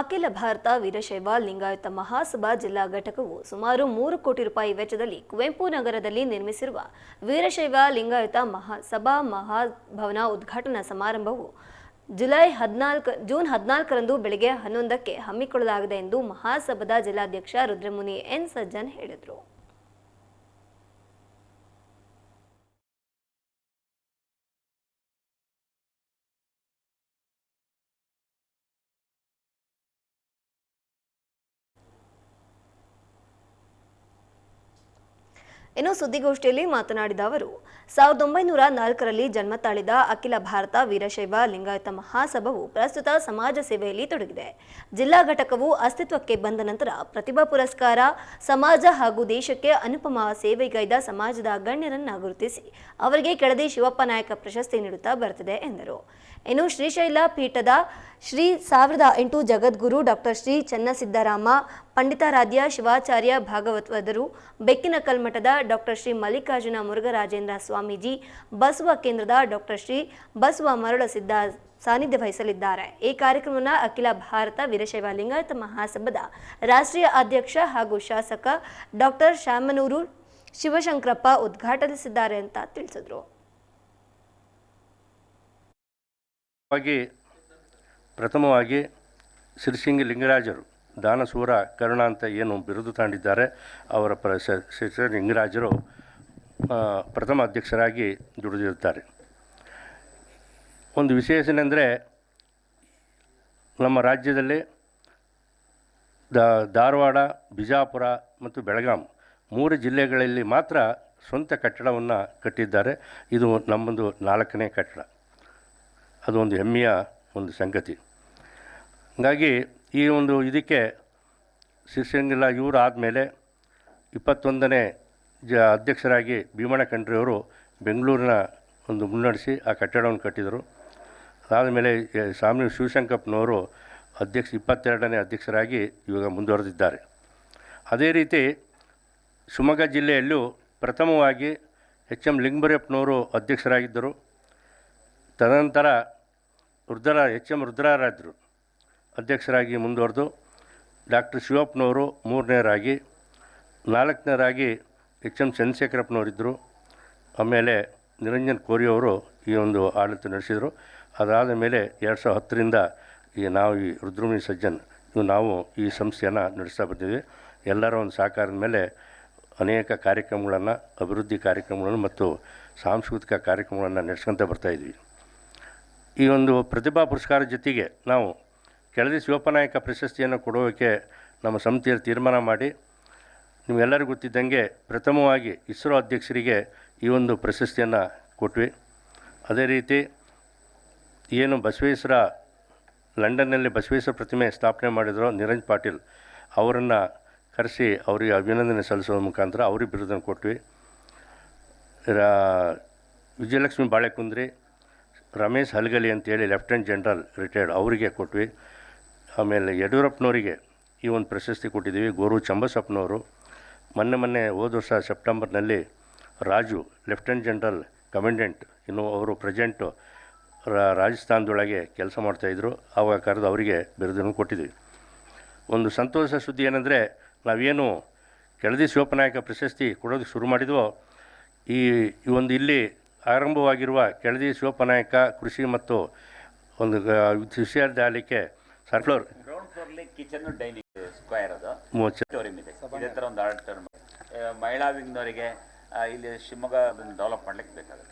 ಅಖಿಲ ಭಾರತ ವೀರಶೈವ ಲಿಂಗಾಯತ ಮಹಾಸಭಾ ಜಿಲ್ಲಾ ಘಟಕವು ಸುಮಾರು ಮೂರು ಕೋಟಿ ರೂಪಾಯಿ ವೆಚ್ಚದಲ್ಲಿ ಕುವೆಂಪು ನಗರದಲ್ಲಿ ನಿರ್ಮಿಸಿರುವ ವೀರಶೈವ ಲಿಂಗಾಯತ ಮಹಾಸಭಾ ಮಹಾಭವನ ಉದ್ಘಾಟನಾ ಸಮಾರಂಭವು ಜುಲೈ ಹದಿನಾಲ್ಕು, ಜೂನ್ ಹದಿನಾಲ್ಕರಂದು ಬೆಳಗ್ಗೆ ಹನ್ನೊಂದಕ್ಕೆ ಹಮ್ಮಿಕೊಳ್ಳಲಾಗಿದೆ ಎಂದು ಮಹಾಸಭಾದ ಜಿಲ್ಲಾಧ್ಯಕ್ಷ ರುದ್ರಮುನಿ ಎನ್ ಸಜ್ಜನ್ ಹೇಳಿದರು. ಇನ್ನು ಸುದ್ದಿಗೋಷ್ಠಿಯಲ್ಲಿ ಮಾತನಾಡಿದ ಅವರು ಸಾವಿರದ ಒಂಬೈನೂರ ನಾಲ್ಕರಲ್ಲಿ ಜನ್ಮ ತಾಳಿದ ಅಖಿಲ ಭಾರತ ವೀರಶೈವ ಲಿಂಗಾಯತ ಮಹಾಸಭವು ಪ್ರಸ್ತುತ ಸಮಾಜ ಸೇವೆಯಲ್ಲಿ ತೊಡಗಿದೆ. ಜಿಲ್ಲಾ ಘಟಕವು ಅಸ್ತಿತ್ವಕ್ಕೆ ಬಂದ ನಂತರ ಪ್ರತಿಭಾ ಪುರಸ್ಕಾರ, ಸಮಾಜ ಹಾಗೂ ದೇಶಕ್ಕೆ ಅನುಪಮ ಸೇವೆಗೈದ ಸಮಾಜದ ಗಣ್ಯರನ್ನ ಗುರುತಿಸಿ ಅವರಿಗೆ ಕೆಳದಿ ಶಿವಪ್ಪ ನಾಯಕ ಪ್ರಶಸ್ತಿ ನೀಡುತ್ತಾ ಬರುತ್ತಿದೆ ಎಂದರು. ಇನ್ನು ಶ್ರೀಶೈಲ ಪೀಠದ ಶ್ರೀ ಸಾವಿರದ ಎಂಟು ಜಗದ್ಗುರು ಡಾಕ್ಟರ್ ಶ್ರೀ ಚನ್ನಸಿದ್ದರಾಮ ಪಂಡಿತಾರಾಧ್ಯ ಶಿವಾಚಾರ್ಯ ಭಾಗವತ್ವದರು. ಬೆಕ್ಕಿನ ಕಲ್ಮಠದ ಡಾಕ್ಟರ್ ಶ್ರೀ ಮಲ್ಲಿಕಾರ್ಜುನ ಮುರುಘರಾಜೇಂದ್ರ ಸ್ವಾಮೀಜಿ, ಬಸವ ಕೇಂದ್ರದ ಡಾಕ್ಟರ್ ಶ್ರೀ ಬಸವ ಮರುಳಸಿದ್ದ ಸಾನ್ನಿಧ್ಯ ವಹಿಸಲಿದ್ದಾರೆ. ಈ ಕಾರ್ಯಕ್ರಮವನ್ನು ಅಖಿಲ ಭಾರತ ವೀರಶೈವ ಲಿಂಗಾಯತ ಮಹಾಸಭದ ರಾಷ್ಟ್ರೀಯ ಅಧ್ಯಕ್ಷ ಹಾಗೂ ಶಾಸಕ ಡಾಕ್ಟರ್ ಶಾಮನೂರು ಶಿವಶಂಕರಪ್ಪ ಉದ್ಘಾಟಿಸಿದ್ದಾರೆ ಅಂತ ತಿಳಿಸಿದರು. ವಾಗಿ ಪ್ರಥಮವಾಗಿ ಸಿರಿಸಿಂಗಿ ಲಿಂಗರಾಜರು ದಾನಸೂರ, ಕರುಣ ಅಂತ ಏನು ಬಿರುದು ತಾಂಡಿದ್ದಾರೆ. ಅವರ ಪ್ರ ಲಿಂಗರಾಜರು ಪ್ರಥಮ ಅಧ್ಯಕ್ಷರಾಗಿ ದುಡಿದಿರುತ್ತಾರೆ. ಒಂದು ವಿಶೇಷನೆಂದರೆ, ನಮ್ಮ ರಾಜ್ಯದಲ್ಲಿ ಧಾರವಾಡ, ಬಿಜಾಪುರ ಮತ್ತು ಬೆಳಗಾಂ ಮೂರು ಜಿಲ್ಲೆಗಳಲ್ಲಿ ಮಾತ್ರ ಸ್ವಂತ ಕಟ್ಟಡವನ್ನು ಕಟ್ಟಿದ್ದಾರೆ. ಇದು ನಮ್ಮದು ನಾಲ್ಕನೇ ಕಟ್ಟಡ. ಅದು ಒಂದು ಹೆಮ್ಮೆಯ ಒಂದು ಸಂಗತಿ. ಹಾಗಾಗಿ ಈ ಒಂದು ಇದಕ್ಕೆ ಸಿರಿಸಂಗಿಲ್ಲ ಇವರು ಆದಮೇಲೆ ಇಪ್ಪತ್ತೊಂದನೇ ಜ ಅಧ್ಯಕ್ಷರಾಗಿ ಭೀಮಣ್ಣ ಖಂಡ್ರಿಯವರು ಬೆಂಗಳೂರಿನ ಒಂದು ಮುನ್ನಡೆಸಿ ಆ ಕಟ್ಟಡವನ್ನು ಕಟ್ಟಿದರು. ಅದಾದಮೇಲೆ ಸ್ವಾಮಿ ಶಿವಶಂಕಪ್ಪನವರು ಅಧ್ಯಕ್ಷ ಇಪ್ಪತ್ತೆರಡನೇ ಅಧ್ಯಕ್ಷರಾಗಿ ಇವಾಗ ಮುಂದುವರೆದಿದ್ದಾರೆ. ಅದೇ ರೀತಿ ಶಿವಮೊಗ್ಗ ಜಿಲ್ಲೆಯಲ್ಲೂ ಪ್ರಥಮವಾಗಿ ಎಚ್ ಎಂ ಲಿಂಗಬರಪ್ಪನವರು ಅಧ್ಯಕ್ಷರಾಗಿದ್ದರು. ತದನಂತರ ರುದ್ರ ಎಚ್ ಎಂ ರುದ್ರಾರಾಧ್ಯರು ಅಧ್ಯಕ್ಷರಾಗಿ ಮುಂದುವರೆದು ಡಾಕ್ಟರ್ ಶಿವಪ್ಪನವರು ಮೂರನೇರಾಗಿ, ನಾಲ್ಕನೇರಾಗಿ ಎಚ್ ಎಂ ಚಂದ್ರಶೇಖರಪ್ಪನವರಿದ್ದರು. ಆಮೇಲೆ ನಿರಂಜನ್ ಕೋರಿಯವರು ಈ ಒಂದು ಆಡಳಿತ ನಡೆಸಿದರು. ಅದಾದ ಮೇಲೆ ಎರಡು ಸಾವಿರದ ಹತ್ತರಿಂದ ಈ ನಾವು ಈ ರುದ್ರಮುನಿ ಸಜ್ಜನ್, ಇವು ನಾವು ಈ ಸಂಸ್ಥೆಯನ್ನು ನಡೆಸ್ತಾ ಬಂದಿದ್ದೀವಿ ಎಲ್ಲರ ಒಂದು ಸಹಕಾರದ ಮೇಲೆ ಅನೇಕ ಕಾರ್ಯಕ್ರಮಗಳನ್ನು, ಅಭಿವೃದ್ಧಿ ಕಾರ್ಯಕ್ರಮಗಳನ್ನು ಮತ್ತು ಸಾಂಸ್ಕೃತಿಕ ಕಾರ್ಯಕ್ರಮಗಳನ್ನು ನಡೆಸ್ಕೊತ ಬರ್ತಾಯಿದ್ವಿ ಈ ಒಂದು ಪ್ರತಿಭಾ ಪುರಸ್ಕಾರ ಜೊತೆಗೆ ನಾವು ಕೆಳದಿ ಶಿವಪ್ಪನಾಯಕ ಪ್ರಶಸ್ತಿಯನ್ನು ಕೊಡೋಕ್ಕೆ ನಮ್ಮ ಸಮಿತಿಯಲ್ಲಿ ತೀರ್ಮಾನ ಮಾಡಿ ನಿಮಗೆಲ್ಲರಿಗೂ ಗೊತ್ತಿದ್ದಂಗೆ ಪ್ರಥಮವಾಗಿ ಇಸ್ರೋ ಅಧ್ಯಕ್ಷರಿಗೆ ಈ ಒಂದು ಪ್ರಶಸ್ತಿಯನ್ನು ಕೊಟ್ವಿ. ಅದೇ ರೀತಿ ಏನು ಬಸವೇಶ್ವರ, ಲಂಡನ್ನಲ್ಲಿ ಬಸವೇಶ್ವರ ಪ್ರತಿಮೆ ಸ್ಥಾಪನೆ ಮಾಡಿದರು ನಿರಂಜ್ ಪಾಟೀಲ್, ಅವರನ್ನು ಕರೆಸಿ ಅವರಿಗೆ ಅಭಿನಂದನೆ ಸಲ್ಲಿಸೋ ಮುಖಾಂತರ ಅವ್ರಿಗೆ ಬಿರುದನ್ನು ಕೊಟ್ವಿ. ರಾ- ವಿಜಯಲಕ್ಷ್ಮಿ ಬಾಳೆಕುಂದ್ರಿ, ರಮೇಶ್ ಹಲ್ಗಲಿ ಅಂತೇಳಿ ಲೆಫ್ಟಿನೆಂಟ್ ಜನರಲ್ ರಿಟೈರ್ಡ್ ಅವರಿಗೆ ಕೊಟ್ವಿ. ಆಮೇಲೆ ಯಡಿಯೂರಪ್ಪನವರಿಗೆ ಈ ಒಂದು ಪ್ರಶಸ್ತಿ ಕೊಟ್ಟಿದ್ದೀವಿ. ಗೋರು ಚಂಬಸಪ್ಪನವರು. ಮೊನ್ನೆ ಮೊನ್ನೆ ಹೋದ ವರ್ಷ ಸೆಪ್ಟೆಂಬರ್ನಲ್ಲಿ ರಾಜು, ಲೆಫ್ಟಿನೆಂಟ್ ಜನರಲ್, ಕಮೆಂಡೆಂಟ್, ಇನ್ನು ಅವರು ಪ್ರೆಸೆಂಟು ರಾಜಸ್ಥಾನದೊಳಗೆ ಕೆಲಸ ಮಾಡ್ತಾಯಿದ್ರು ಆವಾಗ ಕರೆದು ಅವರಿಗೆ ಬಿರುದನ್ನು ಕೊಟ್ಟಿದ್ವಿ ಒಂದು ಸಂತೋಷ ಸುದ್ದಿ ಏನಂದರೆ, ನಾವೇನು ಕೆಳದಿ ಶಿವಪ್ಪನಾಯಕ ಪ್ರಶಸ್ತಿ ಕೊಡೋದಕ್ಕೆ ಶುರು ಮಾಡಿದ್ವೋ, ಈ ಒಂದು ಇಲ್ಲಿ ಆರಂಭವಾಗಿರುವ ಕೆಳದಿ ಶಿವಪ್ಪನಾಯಕ ಕೃಷಿ ಮತ್ತು ಒಂದು ಗ- ಸರ್ ಫ್ಲೋರ್ ಗ್ರೌಂಡ್ ಫ್ಲೋರ್ಲಿ ಕಿಚನ್ ಡೈನಿಂಗ್ ಸ್ಕ್ವೇರ್ ಅದು. ಆಡಿಟೋರಿಯಂ ಇದೆ. ಇದೇ ಥರ ಒಂದು ಟರ್ಮ್ ಮಹಿಳಾ ವಿಂಗ್ನವರಿಗೆ ಇಲ್ಲಿ ಶಿವಮೊಗ್ಗ ಡೆವಲಪ್ ಮಾಡ್ಲಿಕ್ಕೆ ಬೇಕಾಗುತ್ತೆ.